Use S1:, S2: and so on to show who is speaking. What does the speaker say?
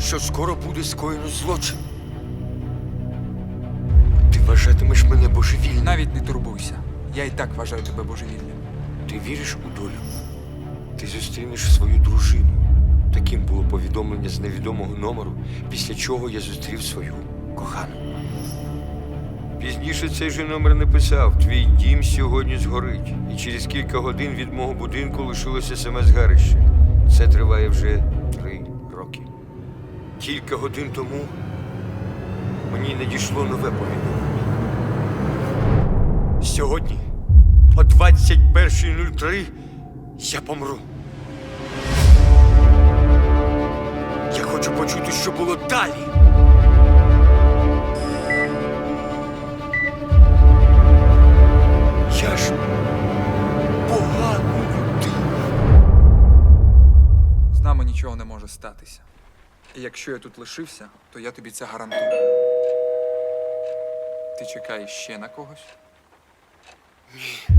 S1: що скоро буде скоєно злочин. Ти вважатимеш мене божевільним.
S2: Навіть не турбуйся. Я і так вважаю тебе божевільним.
S1: Ти віриш у долю? Ти зустрінеш свою дружину. Таким було повідомлення з невідомого номеру, після чого я зустрів свою кохану. Пізніше цей же номер написав: Твій дім сьогодні згорить, і через кілька годин від мого будинку лишилося саме згарище. Це триває вже роки. Кілька годин тому мені надійшло нове повідомлення. Сьогодні о 21.03 я помру. Я хочу почути, що було далі.
S2: Нічого не може статися. І якщо я тут лишився, то я тобі це гарантую. Ти чекаєш ще на когось?
S1: Ні.